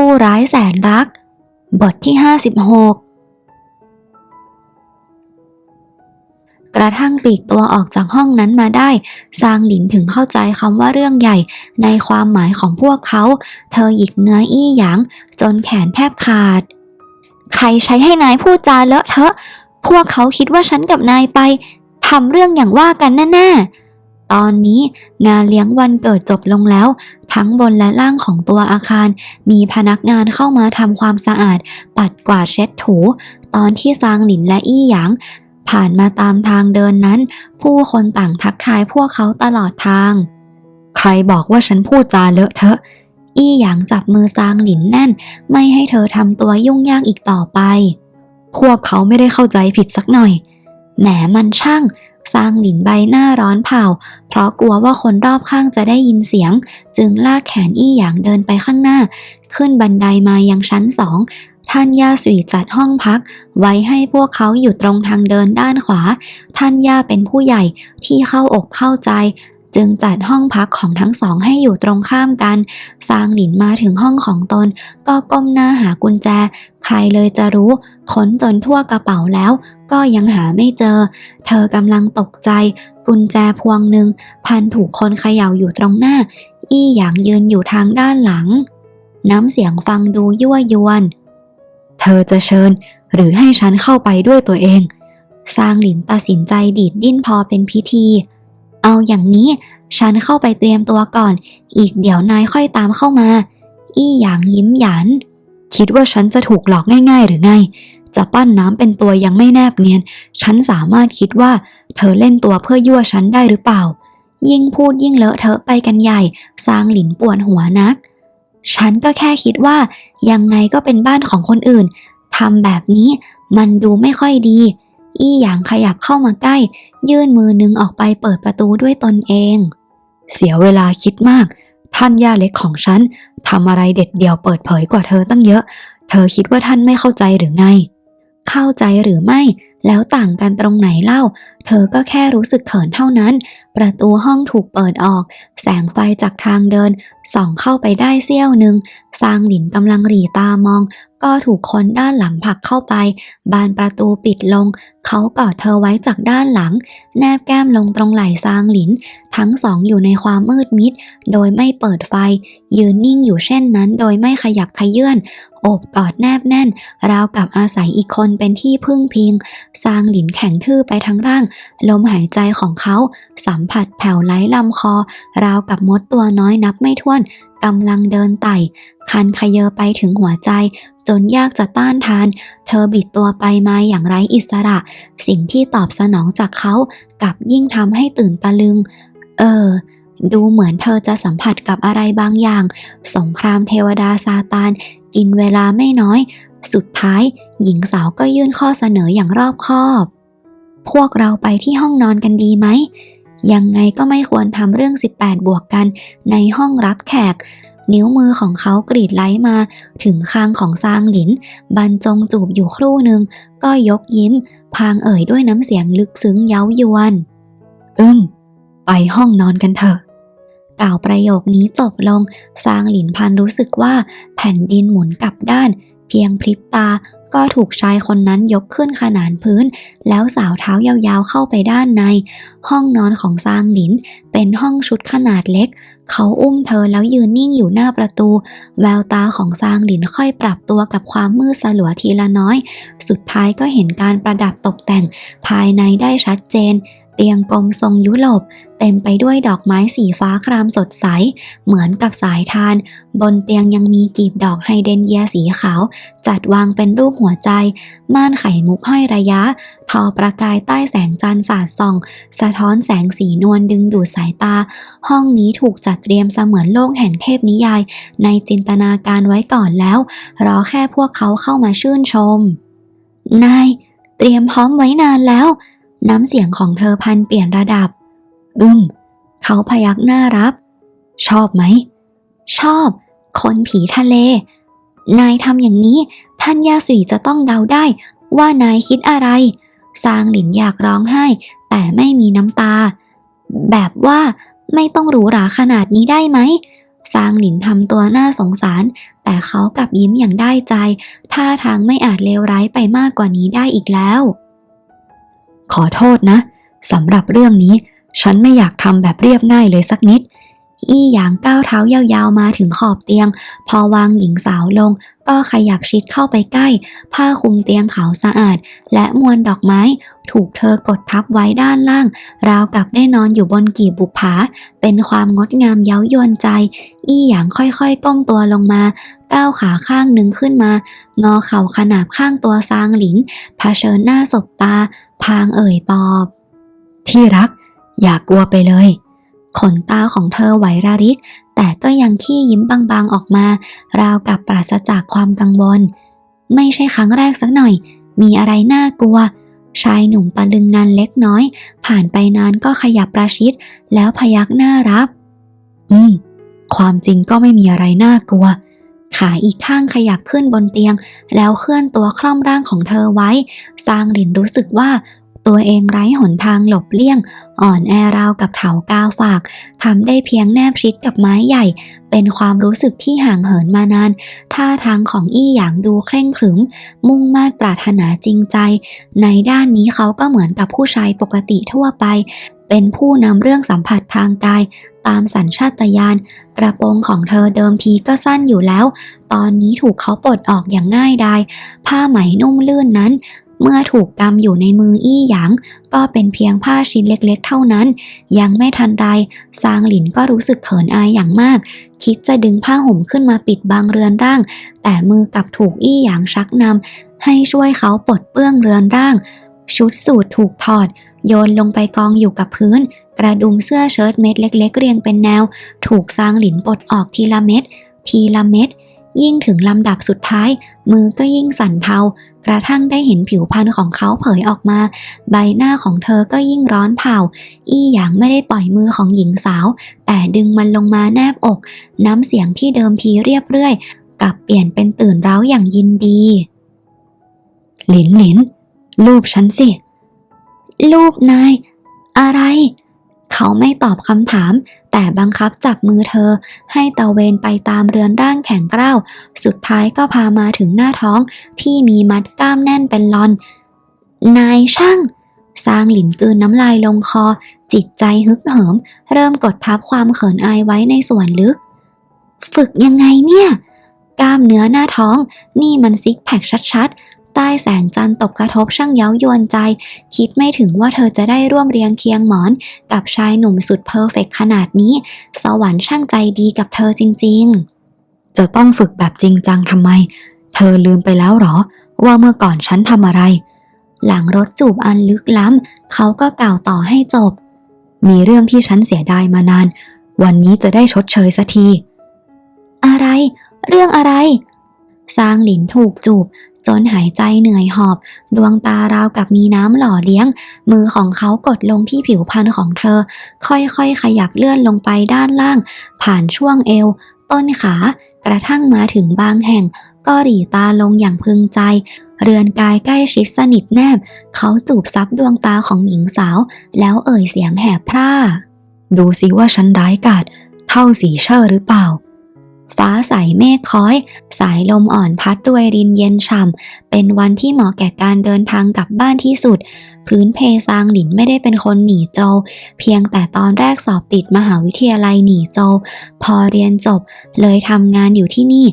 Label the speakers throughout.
Speaker 1: คู่ร้ายแสนรัก บทที่ 56 กระทั่งปีกตัวออกจากห้องนั้นมาได้ซางหลินถึงเข้าใจคำว่าเรื่องใหญ่ในความหมายของพวกเขา เธอหยิกเนื้ออี้หยาง จนแขนแทบขาด ใครใช้ให้นายพูดจาเลอะเทอะ พวกเขาคิดว่าฉันกับนายไปทำเรื่องอย่างว่ากันแน่ๆ ตอนนี้งานเลี้ยงวันเกิดจบลงแล้ว ทั้งบนและล่างของตัวอาคาร มีพนักงานเข้ามาทำความสะอาด ปัดกวาดเช็ดถู ตอนที่ซางหลินและอี้หยาง ผ่านมาตามทางเดินนั้น ผู้คนต่างทักทายพวกเขาตลอดทาง ใครบอกว่าฉันพูดจาเลอะเทอะ อี้หยางจับมือซางหลินแน่น ไม่ให้เธอทำตัวยุ่งยากอีกต่อไป พวกเขาไม่ได้เข้าใจผิดสักหน่อยแหมมันช่าง ซางหลินใบหน้าร้อนเผา เพราะกลัวว่าคนรอบข้างจะได้ยินเสียง จึงลากแขนอี้หยางเดินไปข้างหน้า ขึ้นบันไดมายังชั้นสองท่านย่าสุยจัดห้องพัก ไว้ให้พวกเขาอยู่ตรงทางเดินด้านขวา ท่านย่าเป็นผู้ใหญ่ที่เข้าอกเข้าใจ จึงจัดห้องพักของทั้งสองให้อยู่ตรงข้ามกัน ซางหลินมาถึงห้องของตน ก็ก้มหน้าหากุญแจ ใครเลยจะรู้ ค้นจนทั่วกระเป๋าแล้ว ก็ยังหาไม่เจอ เธอกำลังตกใจ กุญแจพวงหนึ่ง พันถูกคนเขย่าอยู่ตรงหน้า อี้หยางยืนอยู่ทางด้านหลัง น้ำเสียงฟังดูยั่วยวน เธอจะเชิญ หรือให้ฉันเข้าไปด้วยตัวเอง ซางหลินตัดสินใจดีดดิ้นพอเป็นพิธี เอาอย่างนี้ ฉันเข้าไปเตรียมตัวก่อน อีกเดี๋ยวนายค่อยตามเข้ามา อี้หยางยิ้มหยัน คิดว่าฉันจะถูกหลอกง่าย ๆ หรือไง จะปั้นน้ำเป็นตัวยังไม่แนบเนียน ฉันสามารถคิดว่า เธอเล่นตัวเพื่อยั่วฉันได้หรือเปล่า ยิ่งพูดยิ่งเลอะเทอะไปกันใหญ่ซางหลินปวดหัวนัก ฉันก็แค่คิดว่า ยังไงก็เป็นบ้านของคนอื่นทำแบบนี้มันดูไม่ค่อยดี อี้หยางขยับเข้ามาใกล้ ยื่นมือนึงออกไปเปิดประตูด้วยตนเอง เสียเวลาคิดมาก ท่านย่าเล็กของฉันทำอะไรเด็ดเดี่ยวเปิดเผยกว่าเธอตั้งเยอะ เธอคิดว่าท่านไม่เข้าใจหรือไง เข้าใจหรือไม่แล้วต่างกันตรงไหนเล่า เธอก็แค่รู้สึกเขินเท่านั้น ประตูห้องถูกเปิดออก แสงไฟจากทางเดิน ส่องเข้าไปได้เสี้ยวหนึ่งซางหลินกำลังหลีตามอง ก็ถูกคนด้านหลังผลักเข้าไป บานประตูปิดลง เขากอดเธอไว้จากด้านหลัง แนบแก้มลงตรงไหล่ซางหลิน ทั้งสองอยู่ในความมืดมิด โดยไม่เปิดไฟ ยืนนิ่งอยู่เช่นนั้นโดยไม่ขยับขยื่นโอบกอดแนบแน่น ราวกับอาศัยอีกคนเป็นที่พึ่งพิงซางหลินแข็งทื่อไปทั้งร่าง ลมหายใจของเขาสัมผัสแผ่วไหลลำคอ ราวกับมดตัวน้อยนับไม่ถ้วนกำลังเดินไต่ คันขยเยอไปถึงหัวใจ จนยากจะต้านทาน เธอบิดตัวไปมาอย่างไร้อิสระ สิ่งที่ตอบสนองจากเขากับยิ่งทำให้ตื่นตะลึง เออดูเหมือนเธอจะสัมผัสกับอะไรบางอย่าง สงครามเทวดาซาตานกินเวลาไม่น้อย สุดท้ายหญิงสาวก็ยื่นข้อเสนออย่างรอบคอบ พวกเราไปที่ห้องนอนกันดีไหม ยังไงก็ไม่ควรทำเรื่อง 18 บวกกันในห้องรับแขก นิ้วมือของเขากรีดไล้มา ถึงคางของซางหลิน บรรจงจูบอยู่ครู่หนึ่ง ก็ยกยิ้ม พางเอ่ยด้วยน้ำเสียงลึกซึ้งเย้ายวนอืมไปห้องนอนกันเถอะกล่าวประโยคนี้จบลง ซางหลินพันรู้สึกว่าแผ่นดินหมุนกลับด้าน เพียงพริบตาก็ถูกชายคนนั้นยกขึ้นขนานพื้น แล้วสาวเท้ายาวๆเข้าไปด้านใน ห้องนอนของซางหลิน เป็นห้องชุดขนาดเล็ก เขาอุ้มเธอแล้วยืนนิ่งอยู่หน้าประตู แววตาของซางหลินค่อยปรับตัวกับความมืดสลัวทีละน้อย สุดท้ายก็เห็นการประดับตกแต่ง ภายในได้ชัดเจน เตียงกลมทรงยุโรปเต็มไปด้วยดอกไม้สีฟ้าครามสดใส เหมือนกับสายทาน บนเตียงยังมีกีบดอกไฮเดรนเยียสีขาว จัดวางเป็นรูปหัวใจ ม่านไข่มุกห้อยระยะ ทอประกายใต้แสงจันทร์สาดส่อง สะท้อนแสงสีนวลดึงดูดสายตา ห้องนี้ถูกจัดเตรียมเสมือนโลกแห่งเทพนิยาย ในจินตนาการไว้ก่อนแล้ว รอแค่พวกเขาเข้ามาชื่นชม นาย เตรียมพร้อมไว้นานแล้ว น้ำเสียงของเธอพันเปลี่ยนระดับ อืม เขาพยักหน้ารับ ชอบไหม ชอบ คนผีทะเล นายทำอย่างนี้ ท่านย่าสุยจะต้องเดาได้ว่านายคิดอะไรซางหลินอยากร้องไห้ แต่ไม่มีน้ำตา แบบว่าไม่ต้องหรูหราขนาดนี้ได้ไหมซางหลินทำตัวน่าสงสาร แต่เขากลับยิ้มอย่างได้ใจ ท่าทางไม่อาจเลวร้ายไปมากกว่านี้ได้อีกแล้ว ขอโทษนะสำหรับเรื่องนี้ ฉันไม่อยากทำแบบเรียบง่ายเลยสักนิด อี้หยางก้าวเท้ายาวๆมาถึงขอบเตียง พอวางหญิงสาวลง ก็ขยับชิดเข้าไปใกล้ ผ้าคลุมเตียงขาวสะอาด และมวลดอกไม้ ถูกเธอกดทับไว้ด้านล่าง ราวกับได้นอนอยู่บนกีบบุปผา เป็นความงดงามเย้ายวนใจ อี้หยางค่อยๆก้มตัวลงมาก้าวขาข้างหนึ่งขึ้นมา งอเข่าขนาบข้างตัวซางหลินเผชิญหน้าสบตา พางเอ่ยปอบ ที่รัก อย่ากกลัวไปเลย ขนตาของเธอไหวระริก แต่ก็ยังขี้ยิ้มบางๆออกมา ราวกับปราศจากความกังวล ไม่ใช่ครั้งแรกสักหน่อย มีอะไรน่ากลัว ชายหนุ่มตะลึงงานเล็กน้อย ผ่านไปนานก็ขยับประชิด แล้วพยักหน้ารับ อืม ความจริงก็ไม่มีอะไรน่ากลัว ขาอีกข้างขยับขึ้นบนเตียง แล้วเคลื่อนตัวคล่อมร่างของเธอไว้ ซางหลินรู้สึกว่าตัวเองไร้หนทางหลบเลี่ยง อ่อนแอราวกับเถากาวฝากทำได้เพียงแนบชิดกับไม้ใหญ่ เป็นความรู้สึกที่ห่างเหินมานาน ท่าทางของอี้หยางดูเคร่งขรึม มุ่งมาดปรารถนาจริงใจ ในด้านนี้เขาก็เหมือนกับผู้ชายปกติทั่วไป เป็นผู้นำเรื่องสัมผัสทางกายตามสัญชาตญาณกระโปรงของเธอเดิมทีก็สั้นอยู่แล้ว ตอนนี้ถูกเขาปลดออกอย่างง่ายดายผ้าไหมนุ่มลื่นนั้น เมื่อถูกกำอยู่ในมืออี้หยาง ก็เป็นเพียงผ้าชิ้นเล็กๆ เท่านั้น ยังไม่ทันไรซางหลินก็รู้สึกเขินอายอย่างมาก คิดจะดึงผ้าห่มขึ้นมาปิดบังเรือนร่าง แต่มือกลับถูกอี้หยางชักนำให้ช่วยเขาปลดเปื้องเรือนร่าง ชุดสูทถูกถอด โยนลงไปกองอยู่กับพื้น กระดุมเสื้อเชิ้ตเม็ดเล็ก ๆ เรียงเป็นแนว ถูกซางหลินปลดออกทีละเม็ดทีละเม็ดยิ่งถึงลำดับสุดท้าย มือก็ยิ่งสั่นเทา กระทั่งได้เห็นผิวพรรณของเขาเผยออกมา ใบหน้าของเธอก็ยิ่งร้อนเผา อี้หยางไม่ได้ปล่อยมือของหญิงสาว แต่ดึงมันลงมาแนบอก น้ำเสียงที่เดิมทีเรียบเรื่อยกลับเปลี่ยนเป็นตื่นร้าอย่างยินดี หลินหลินรูปฉันสิ รูปนาย อะไร เขาไม่ตอบคำถาม แต่บังคับจับมือเธอ ให้ตะเวนไปตามเรือนร่างแข็งกร้าวสุดท้ายก็พามาถึงหน้าท้องที่มีมัดกล้ามแน่นเป็นลอน นายช่างซางหลินกืนน้ำลายลงคอ จิตใจฮึกเหิม เริ่มกดทับความเขินอายไว้ในส่วนลึก ฝึกยังไงเนี่ย กล้ามเนื้อหน้าท้อง นี่มันซิกแพคชัด ใต้แสงจันทร์ตกกระทบช่างเย้ายวนใจ คิดไม่ถึงว่าเธอจะได้ร่วมเรียงเคียงหมอน กับชายหนุ่มสุดเพอร์เฟกขนาดนี้ สวรรค์ช่างใจดีกับเธอจริง ๆ จะต้องฝึกแบบจริงจังทำไม เธอลืมไปแล้วหรอ ว่าเมื่อก่อนฉันทำอะไร หลังรถจูบอันลึกล้ำเขาก็กล่าวต่อให้จบ มีเรื่องที่ฉันเสียดายมานาน วันนี้จะได้ชดเชยสักที อะไร เรื่องอะไรซางหลินถูกจูบ จนหายใจเหนื่อยหอบ ดวงตาราวกับมีน้ำหล่อเลี้ยง มือของเขากดลงที่ผิวพรรณของเธอ ค่อยๆ ขยับเลื่อนลงไปด้านล่าง ผ่านช่วงเอว ต้นขากระทั่งมาถึงบางแห่ง ก็หรี่ตาลงอย่างพึงใจ เรือนกายใกล้ชิดสนิทแนบ เขาจูบซับดวงตาของหญิงสาว แล้วเอ่ยเสียงแหบพร่า ดูสิว่าฉันร้ายกาจเท่าสีเชอร์หรือเปล่า ฟ้าใสเมฆค้อย สายลมอ่อนพัดด้วยรินเย็นฉ่ำ เป็นวันที่เหมาะแก่การเดินทางกลับบ้านที่สุด พื้นเพซางหลินไม่ได้เป็นคนหนีโจ เพียงแต่ตอนแรกสอบติดมหาวิทยาลัยหนีโจ พอเรียนจบ เลยทำงานอยู่ที่นี่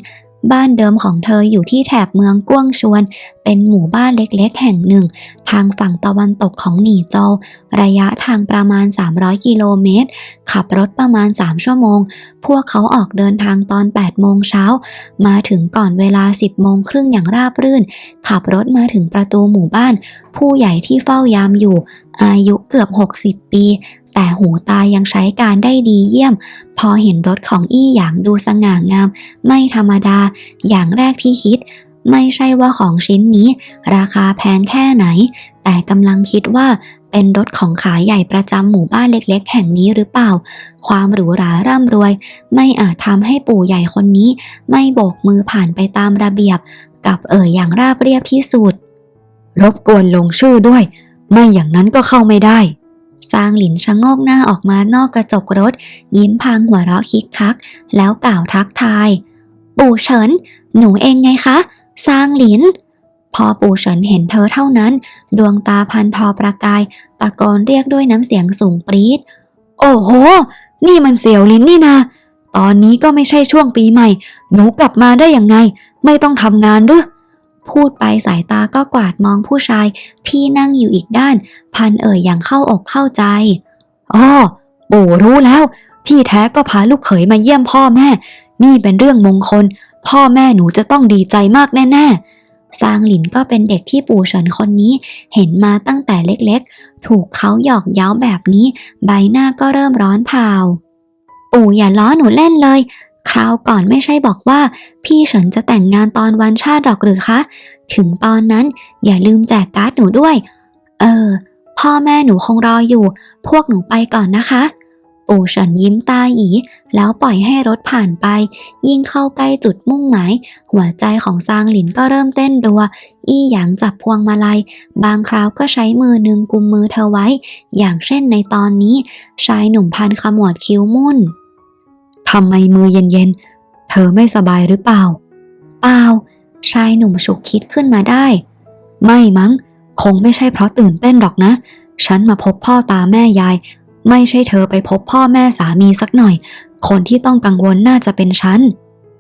Speaker 1: บ้านเดิมของเธออยู่ที่แถบเมืองก้วงชวน เป็นหมู่บ้านเล็กๆ แห่งหนึ่ง ทางฝั่งตะวันตกของหนีโจวระยะทางประมาณ 300 กิโลเมตร ขับรถประมาณ 3 ชั่วโมง พวกเขาออกเดินทางตอน 8 โมงเช้า มาถึงก่อนเวลา 10 โมงครึ่งอย่างราบรื่น ขับรถมาถึงประตูหมู่บ้าน ผู้ใหญ่ที่เฝ้ายามอยู่ อายุเกือบ 60 ปี แต่หูตายังใช้การได้ดีเยี่ยม พอเห็นรถของอี้หยางดูสง่างาม ไม่ธรรมดา อย่างแรกที่คิด ไม่ใช่ว่าของชิ้นนี้ ราคาแพงแค่ไหน แต่กำลังคิดว่าเป็นรถของขายใหญ่ประจำหมู่บ้านเล็ก ๆ แห่งนี้หรือเปล่า ความหรูหราร่ำรวย ไม่อาจทำให้ปู่ใหญ่คนนี้ ไม่โบกมือผ่านไปตามระเบียบ กับเอ่ยอย่างราบเรียบที่สุด รบกวนลงชื่อด้วย ไม่อย่างนั้นก็เข้าไม่ได้ ซางหลินชะโงกหน้าออกมานอกกระจกรถ ยิ้มพางหัวเราะคิกคัก แล้วกล่าวทักทาย ปู่เฉิน หนูเองไงคะ ซางหลิน พอปู่เฉินเห็นเธอเท่านั้น ดวงตาพันทอประกาย ตะโกนเรียกด้วยน้ำเสียงสูงปรี๊ด โอ้โห นี่มันเสี่ยวลินนี่นาตอนนี้ก็ไม่ใช่ช่วงปีใหม่ หนูกลับมาได้ยังไง ไม่ต้องทำงานหรือ พูดไปสายตาก็กวาดมองผู้ชายที่นั่งอยู่อีกด้าน พันเอ่ยอย่างเข้าอกเข้าใจอ๋อปู่รู้แล้วที่แท้ก็พาลูกเขยมาเยี่ยมพ่อแม่ นี่เป็นเรื่องมงคล พ่อแม่หนูจะต้องดีใจมากแน่ๆซางหลินก็เป็นเด็กที่ปู่เฉินคนนี้เห็นมาตั้งแต่เล็กๆ ถูกเขาหยอกเย้าแบบนี้ ใบหน้าก็เริ่มร้อนเผา ปู่อย่าล้อหนูเล่นเลย คราวก่อนไม่ใช่บอกว่า พี่เฉินจะแต่งงานตอนวันชาติดอกหรือคะ ถึงตอนนั้นอย่าลืมแจกการ์ดหนูด้วย เออ พ่อแม่หนูคงรออยู่ พวกหนูไปก่อนนะคะ ปู่เฉินยิ้มตาหยีแล้วปล่อยให้รถผ่านไป ยิ่งเข้าใกล้จุดมุ่งหมาย หัวใจของซางหลินก็เริ่มเต้นรัว อี้หยางจับพวงมาลัย บางคราวก็ใช้มือหนึ่งกุมมือเธอไว้ อย่างเช่นในตอนนี้ ชายหนุ่มพันขมวดคิ้วมุ่น ทำไมมือเย็นๆ เธอไม่สบายหรือเปล่า เปล่า ชายหนุ่มฉุกคิดขึ้นมาได้ ไม่มั้ง คงไม่ใช่เพราะตื่นเต้นหรอกนะ ฉันมาพบพ่อตาแม่ยาย ไม่ใช่เธอไปพบพ่อแม่สามีสักหน่อย คนที่ต้องกังวลน่าจะเป็นฉัน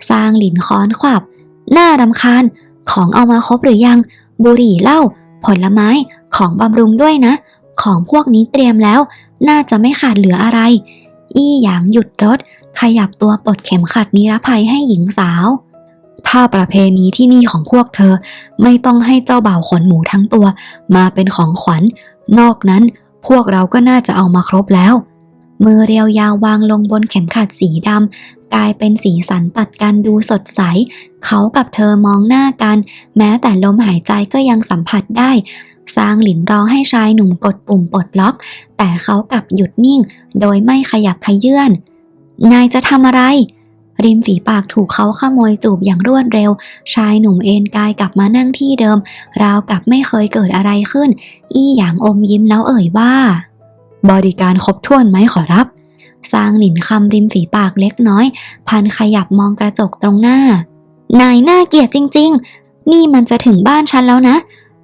Speaker 1: ซางหลินค้อนขวับ หน่ารำคาญ ของเอามาครบหรือยัง บุหรี่เหล้า ผลไม้ ของบำรุงด้วยนะ ของพวกนี้เตรียมแล้ว น่าจะไม่ขาดเหลืออะไร อี้หยางหยุดรถ ขยับตัวปลดเข็มขัดนิรภัยให้หญิงสาว ถ้าประเพณีที่นี่ของพวกเธอไม่ต้องให้เจ้าบ่าวขนหมูทั้งตัว มาเป็นของขวัญ นอกนั้นพวกเราก็น่าจะเอามาครบแล้ว มือเรียวยาววางลงบนเข็มขัดสีดำกลายเป็นสีสันตัดกันดูสดใส เขากับเธอมองหน้ากัน แม้แต่ลมหายใจก็ยังสัมผัสได้ซางหลินรอให้ชายหนุ่มกดปุ่มปลดล็อก แต่เขากลับหยุดนิ่ง โดยไม่ขยับขยื่น นายจะทำอะไร ริมฝีปากถูกเขาขโมยจูบอย่างรวดเร็ว ชายหนุ่มเอนกายกลับมานั่งที่เดิม ราวกับไม่เคยเกิดอะไรขึ้น อี้หยางอมยิ้มแล้วเอ่ยว่า บริการครบถ้วนไหมขอรับซางหลินคำริมฝีปากเล็กน้อย พันขยับมองกระจกตรงหน้า นายน่าเกลียดจริง ๆ นี่มันจะถึงบ้านฉันแล้วนะ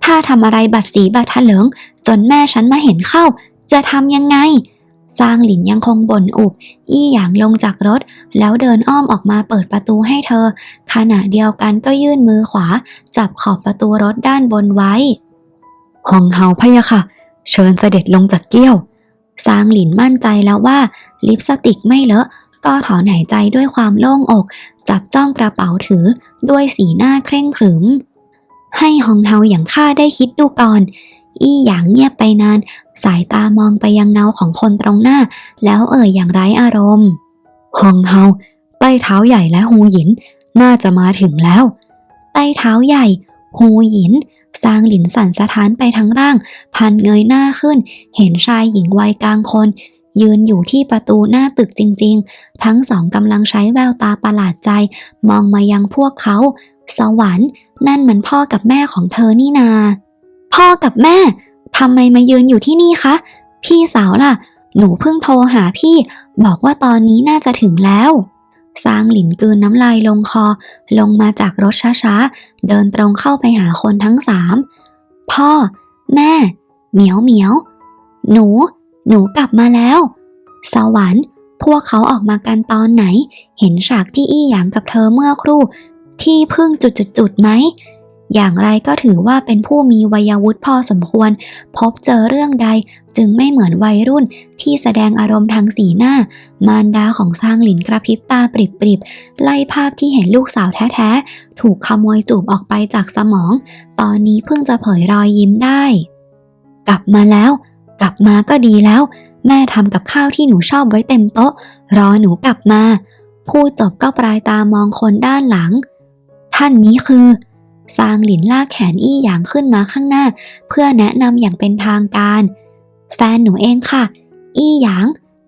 Speaker 1: ถ้าทำอะไรบัตรสีบัตรทะเหลิง จนแม่ฉันมาเห็นเข้า จะทำยังไง ซางหลินยังคงบ่นอุบ อี้หยางลงจากรถ แล้วเดินอ้อมออกมาเปิดประตูให้เธอ ขณะเดียวกันก็ยื่นมือขวา จับขอบประตูรถด้านบนไว้หองเฮาพะยะค่ะ เชิญเสด็จลงจากเกี้ยว ซางหลินมั่นใจแล้วว่า ลิปสติกไม่เลอะ ก็ถอนหายใจด้วยความโล่งอก จับจ้องกระเป๋าถือ ด้วยสีหน้าเคร่งขรึม ให้ฮองเฮาอย่างข้าได้คิดดูก่อน อี้หยางเงียบไปนาน สายตามองไปยังเงาของคนตรงหน้า แล้วเอ่ยอย่างไร้อารมณ์ฮองเฮาใต้เท้าใหญ่และฮูหยิน น่าจะมาถึงแล้ว ใต้เท้าใหญ่ฮูหยินซางหลินสั่นสะท้านไปทั้งร่าง พันเงยหน้าขึ้น เห็นชายหญิงวัยกลางคน ยืนอยู่ที่ประตูหน้าตึกจริง ๆ ทั้งสองกำลังใช้แววตาประหลาดใจ มองมายังพวกเขา สวรรค์ นั่นมันพ่อกับแม่ของเธอนี่นา พ่อกับแม่ ทำไมมายืนอยู่ที่นี่คะ พี่สาวล่ะ หนูเพิ่งโทรหาพี่ บอกว่าตอนนี้น่าจะถึงแล้วซางหลินกลืนน้ำลายลงคอ ลงมาจากรถช้าๆ เดินตรงเข้าไปหาคนทั้งสาม พ่อ แม่ เหมียวเหมียว หนู หนูกลับมาแล้ว สวรรค์พวกเขาออกมากันตอนไหน เห็นฉากที่อี้หยางกับเธอเมื่อครู่ ที่เพึ่งจุดๆๆไหม อย่างไรก็ถือว่าเป็นผู้มีวัยวุฒิพอสมควร พบเจอเรื่องใดจึงไม่เหมือนวัยรุ่นที่แสดงอารมณ์ทางสีหน้า มารดาของซางหลินกระพริบตาปริบๆ ไล่ภาพที่เห็นลูกสาวแท้ๆ ถูกขโมยจูบออกไปจากสมอง ตอนนี้เพิ่งจะเผยรอยยิ้มได้ กลับมาแล้ว กลับมาก็ดีแล้ว แม่ทำกับข้าวที่หนูชอบไว้เต็มโต๊ะ รอหนูกลับมา พูดจบก็ปลายตามองคนด้านหลัง ท่านนี้คือ ซางหลินลากแขนอี้หยางขึ้นมาข้างหน้า เพื่อแนะนำอย่างเป็นทางการ แฟนหนูเองค่ะ อี้หยาง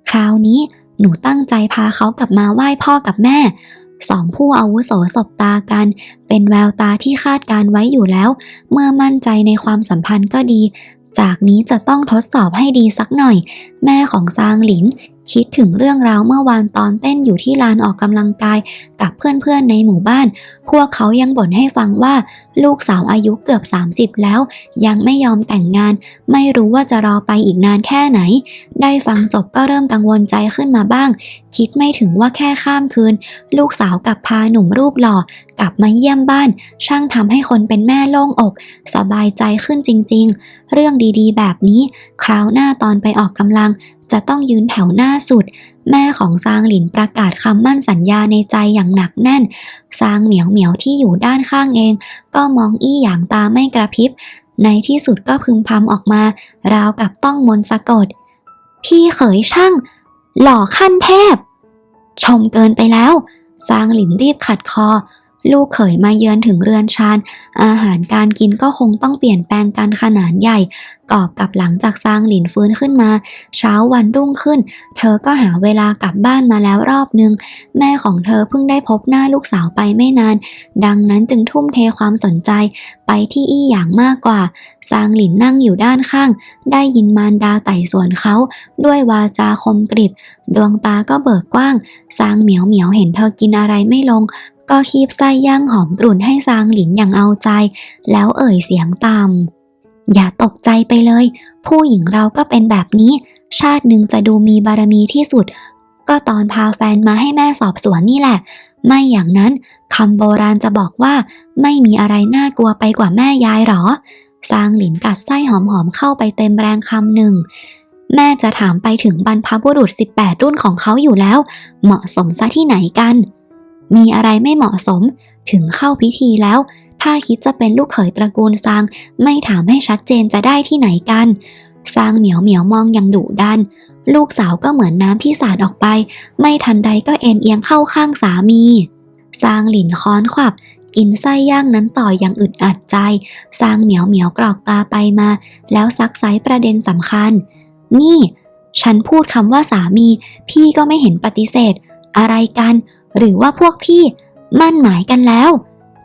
Speaker 1: คราวนี้หนูตั้งใจพาเขากลับมาไหว้พ่อกับแม่ สองผู้อาวุโสสบตากัน เป็นแววตาที่คาดการไว้อยู่แล้ว เมื่อมั่นใจในความสัมพันธ์ก็ดี จากนี้จะต้องทดสอบให้ดีสักหน่อย แม่ของซางหลินคิดถึงเรื่องราวเมื่อวานตอนเต้นอยู่ที่ลานออกกำลังกายกับเพื่อนๆในหมู่บ้าน พวกเขายังบ่นให้ฟังว่าลูกสาวอายุเกือบ 30 แล้ว ยังไม่ยอมแต่งงาน ไม่รู้ว่าจะรอไปอีกนานแค่ไหน ได้ฟังจบก็เริ่มกังวลใจขึ้นมาบ้าง คิดไม่ถึงว่าแค่ข้ามคืน ลูกสาวกับพาหนุ่มรูปหล่อกลับมาเยี่ยมบ้าน ช่างทำให้คนเป็นแม่โล่งอก สบายใจขึ้นจริง ๆ เรื่องดีๆ แบบนี้ คราวหน้าตอนไปออกกำลัง จะต้องยืนแถวหน้าสุด แม่ของซางหลินประกาศคำมั่นสัญญาในใจอย่างหนักแน่น ซางเหมียวเหมียวที่อยู่ด้านข้างเอง ก็มองอี้อย่างตาไม่กระพริบ ในที่สุดก็พึมพำออกมา ราวกับต้องมนสะกด พี่เขยช่าง หล่อขั้นเทพ ชมเกินไปแล้ว ซางหลินรีบขัดคอ ลูกเขยมาเยือนถึงเรือนชาน อาหารการกินก็คงต้องเปลี่ยนแปลงกันขนาดใหญ่ กอบกับหลังจากซางหลินฟื้นขึ้นมา เช้าวันรุ่งขึ้น เธอก็หาเวลากลับบ้านมาแล้วรอบนึง แม่ของเธอเพิ่งได้พบหน้าลูกสาวไปไม่นาน ดังนั้นจึงทุ่มเทความสนใจไปที่อี้อย่างมากกว่า ซางหลินนั่งอยู่ด้านข้าง ได้ยินมารดาไต่สวนเขา ด้วยวาจาคมกริบ ดวงตาก็เบิกกว้าง ซางเหมียวเหมียวเห็นเธอกินอะไรไม่ลง ก็คีบไส้ย่างหอมกรุ่นให้ซางหลินอย่างเอาใจ แล้วเอ่ยเสียงต่ำอย่าตกใจไปเลย ผู้หญิงเราก็เป็นแบบนี้ ชาติหนึ่งจะดูมีบารมีที่สุด ก็ตอนพาแฟนมาให้แม่สอบสวนนี่แหละ ไม่อย่างนั้นคำโบราณจะบอกว่า ไม่มีอะไรน่ากลัวไปกว่าแม่ยายหรอซางหลินกัดไส้หอมๆเข้าไปเต็มแรงคำหนึ่งแม่จะถามไปถึงบรรพบุรุษ 18 รุ่นของเขาอยู่แล้ว เหมาะสมซะที่ไหนกัน มีอะไรไม่เหมาะสม ถึงเข้าพิธีแล้ว ถ้าคิดจะเป็นลูกเขยตระกูลซาง ไม่ถามให้ชัดเจนจะได้ที่ไหนกันซางเหมียวเหมียวมองอย่างดุดัน ลูกสาวก็เหมือนน้ำที่สาดออกไป ไม่ทันใดก็เอ็นเอียงเข้าข้างสามีซางหลินค้อนขวับ กินไส้ย่างนั้นต่ออย่างอึดอัดใจซางเหมียวเหมียวกรอกตาไปมา แล้วซักไซประเด็นสำคัญ นี่ ฉันพูดคำว่าสามี พี่ก็ไม่เห็นปฏิเสธ อะไรกัน หรือว่าพวกพี่มั่นหมายกันแล้ว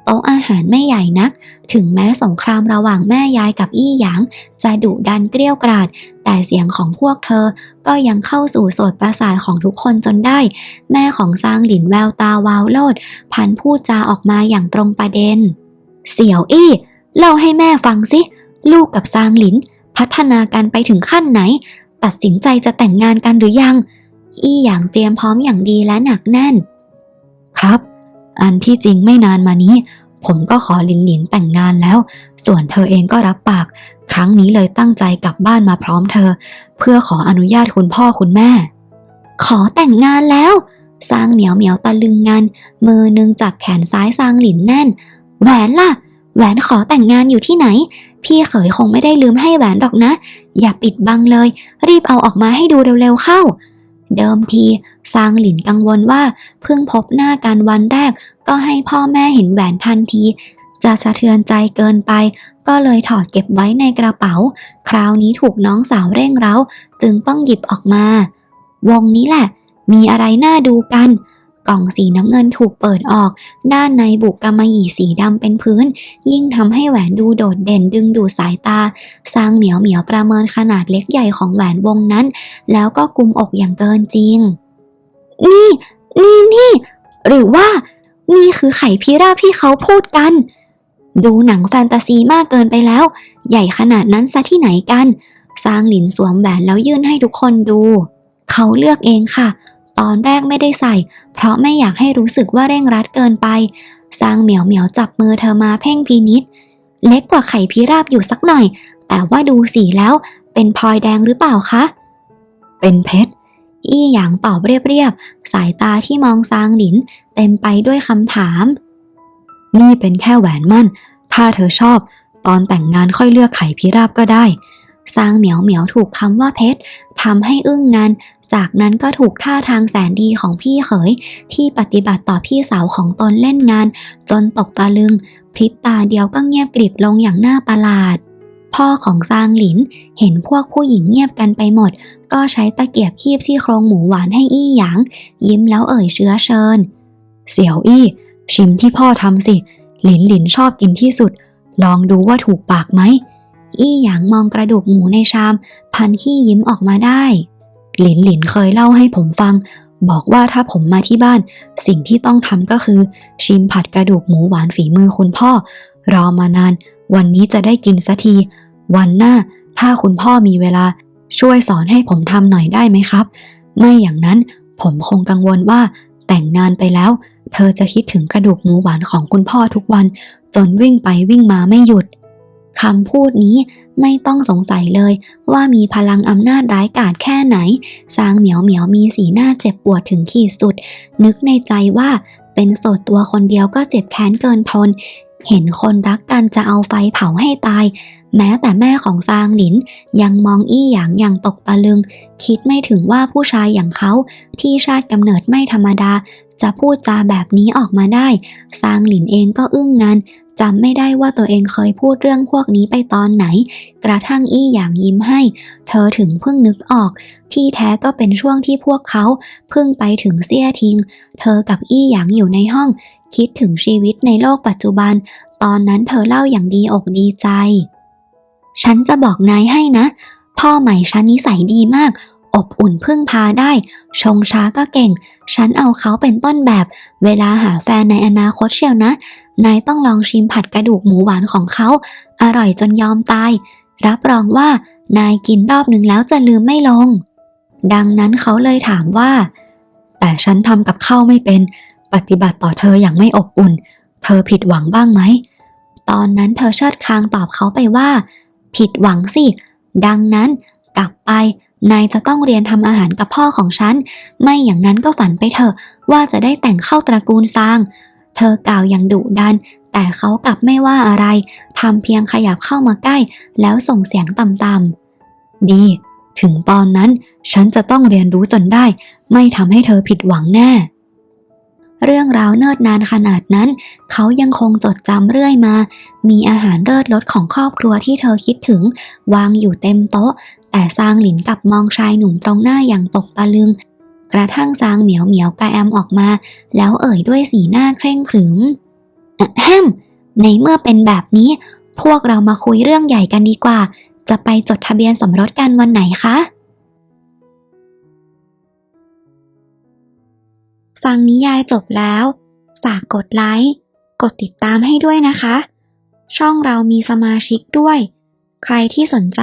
Speaker 1: โต๊ะอาหารไม่ใหญ่นัก ถึงแม้สงครามระหว่างแม่ยายกับอี้หยาง จะดุดันเกลี้ยวกราด แต่เสียงของพวกเธอก็ยังเข้าสู่โสดประสาทของทุกคนจนได้ แม่ของซางหลินแววตาวาวโลด พันพูดจาออกมาอย่างตรงประเด็น เสี่ยวอี้ เล่าให้แม่ฟังสิ ลูกกับซางหลิน พัฒนากันไปถึงขั้นไหน ตัดสินใจจะแต่งงานกันหรือยัง อี้หยางเตรียมพร้อมอย่างดีและหนักแน่น ครับ อันที่จริงไม่นานมานี้ ผมก็ขอลินหลินแต่งงานแล้ว ส่วนเธอเองก็รับปาก ครั้งนี้เลยตั้งใจกลับบ้านมาพร้อมเธอ เพื่อขออนุญาตคุณพ่อคุณแม่ ขอแต่งงานแล้วซางเหมียวเหมียวตะลึงงันมือนึงจับแขนซ้ายซางหลินแน่น แหวนล่ะ แหวนขอแต่งงานอยู่ที่ไหน พี่เขยคงไม่ได้ลืมให้แหวนหรอกนะ อย่าปิดบังเลย รีบเอาออกมาให้ดูเร็วๆเข้า เดิมที ซางหลินกังวลว่า เพิ่งพบหน้ากันวันแรก ก็ให้พ่อแม่เห็นแหวนทันที จะสะเทือนใจเกินไป ก็เลยถอดเก็บไว้ในกระเป๋า คราวนี้ถูกน้องสาวเร่งเร้า จึงต้องหยิบออกมา วงนี้แหละ มีอะไรน่าดูกัน กล่องสีน้ำเงินถูกเปิดออก ด้านในบุกกำมะหยี่สีดำเป็นพื้น ยิ่งทำให้แหวนดูโดดเด่นดึงดูดสายตาสร้างเหมียวเหมียวประเมินขนาดเล็กใหญ่ของแหวนวงนั้น แล้วก็กุมอกอย่างเกินจริง นี่ นี่นี่ หรือว่า นี่คือไข่พิราบที่เขาพูดกัน ดูหนังแฟนตาซีมากเกินไปแล้ว ใหญ่ขนาดนั้นซะที่ไหนกัน ซางหลินสวมแหวนแล้วยื่นให้ทุกคนดู เขาเลือกเองค่ะ ตอนแรกไม่ได้ใส่ เพราะไม่อยากให้รู้สึกว่าเร่งรัดเกินไป ซางเหมียวเหมียวจับมือเธอมาเพ่งพินิษเล็กกว่าไข่พิราบอยู่สักหน่อย แต่ว่าดูสีแล้ว เป็นพลอยแดงหรือเปล่าคะ เป็นเพชร อี้หยางตอบเรียบๆ สายตาที่มองซางหลิน เต็มไปด้วยคำถาม นี่เป็นแค่แหวนมั่น ถ้าเธอชอบ ตอนแต่งงานค่อยเลือกไข่พิราบก็ได้ซางเหมียวเหมียวถูกคำว่าเพชรทำให้อึ้งงานจากนั้นก็ถูกท่าทางแสนดีของพี่เขย ที่ปฏิบัติต่อพี่สาวของตนเล่นงาน จนตกตะลึง พริบตาเดียวก็เงียบกริบลงอย่างน่าประหลาด พ่อของซางหลินเห็นพวกผู้หญิงเงียบกันไปหมด ก็ใช้ตะเกียบคีบซี่โครงหมูหวานให้อี้หยาง ยิ้มแล้วเอ่ยเชื้อเชิญ เสี่ยวอี้ ชิมที่พ่อทำสิ หลินหลินชอบกินที่สุด ลองดูว่าถูกปากไหม อี้หยางมองกระดูกหมูในชาม พันขี้ยิ้มออกมาได้ หลินหลินเคยเล่าให้ผมฟัง บอกว่าถ้าผมมาที่บ้าน สิ่งที่ต้องทำก็คือ ชิมผัดกระดูกหมูหวานฝีมือคุณพ่อ รอมานาน วันนี้จะได้กินสักที วันหน้าถ้าคุณพ่อมีเวลาช่วยสอนให้ผมทำหน่อยได้ไหมครับ ไม่อย่างนั้นผมคงกังวลว่าแต่งงานไปแล้ว เธอจะคิดถึงกระดูกหมูหวานของคุณพ่อทุกวัน จนวิ่งไปวิ่งมาไม่หยุดคำพูดนี้ไม่ต้องสงสัยเลยว่ามีพลังอำนาจร้ายกาจแค่ไหนซางเหมียวเหมียวมีสีหน้าเจ็บปวดถึงขีดสุด นึกในใจว่าเป็นโสดตัวคนเดียวก็เจ็บแค้นเกินทน เห็นคนรักกันจะเอาไฟเผาให้ตาย แม้แต่แม่ของซางหลิน ยังมองอี้หยางอย่างตกตะลึง คิดไม่ถึงว่าผู้ชายอย่างเขา ที่ชาติกำเนิดไม่ธรรมดา จะพูดจาแบบนี้ออกมาได้ ซางหลินเองก็อึ้งงัน จำไม่ได้ว่าตัวเองเคยพูดเรื่องพวกนี้ไปตอนไหน กระทั่งอี้หยางยิ้มให้ เธอถึงเพิ่งนึกออก ที่แท้ก็เป็นช่วงที่พวกเขาเพิ่งไปถึงเซี่ยทิง เธอกับอี้หยางอยู่ในห้อง คิดถึงชีวิตในโลกปัจจุบัน ตอนนั้นเธอเล่าอย่างดีอกดีใจ ฉันจะบอกนายให้นะ พ่อใหม่ฉันนิสัยดีมาก อบอุ่นพึ่งพาได้ ชงช้าก็เก่ง ฉันเอาเขาเป็นต้นแบบ เวลาหาแฟนในอนาคตเชียวนะ นายต้องลองชิมผัดกระดูกหมูหวานของเขา อร่อยจนยอมตาย รับรองว่านายกินรอบหนึ่งแล้วจะลืมไม่ลง ดังนั้นเขาเลยถามว่า แต่ฉันทำกับข้าวไม่เป็น ปฏิบัติต่อเธออย่างไม่อบอุ่น เธอผิดหวังบ้างไหม ตอนนั้นเธอเชิดคางตอบเขาไปว่า ผิดหวังสิ ดังนั้นกลับไป นายจะต้องเรียนทำอาหารกับพ่อของฉัน ไม่อย่างนั้นก็ฝันไปเถอะว่าจะได้แต่งเข้าตระกูลซาง เธอกล่าวอย่างดุดัน แต่เขากลับไม่ว่าอะไรทำเพียงขยับเข้ามาใกล้ แล้วส่งเสียงต่ำๆดี ถึงตอนนั้นฉันจะต้องเรียนรู้จนได้ ไม่ทำให้เธอผิดหวังแน่เรื่องราวเนิ่นนานขนาดนั้น เขายังคงจดจำเรื่อยมา มีอาหารเลิศรสของครอบครัวที่เธอคิดถึง วางอยู่เต็มโต๊ะ แต่ซางหลินกลับมองชายหนุ่มตรงหน้าอย่างตกตะลึง กระทั่งซางเหมียวเหมียวกระแอมออกมา แล้วเอ่ยด้วยสีหน้าเคร่งขรึมแฮมในเมื่อเป็นแบบนี้ พวกเรามาคุยเรื่องใหญ่กันดีกว่า จะไปจดทะเบียนสมรสกันวันไหนคะ ฟังนิยายจบแล้วฝากกดไลค์กดติดตามให้ด้วยนะคะ ช่องเรามีสมาชิกด้วย ใครที่สนใจ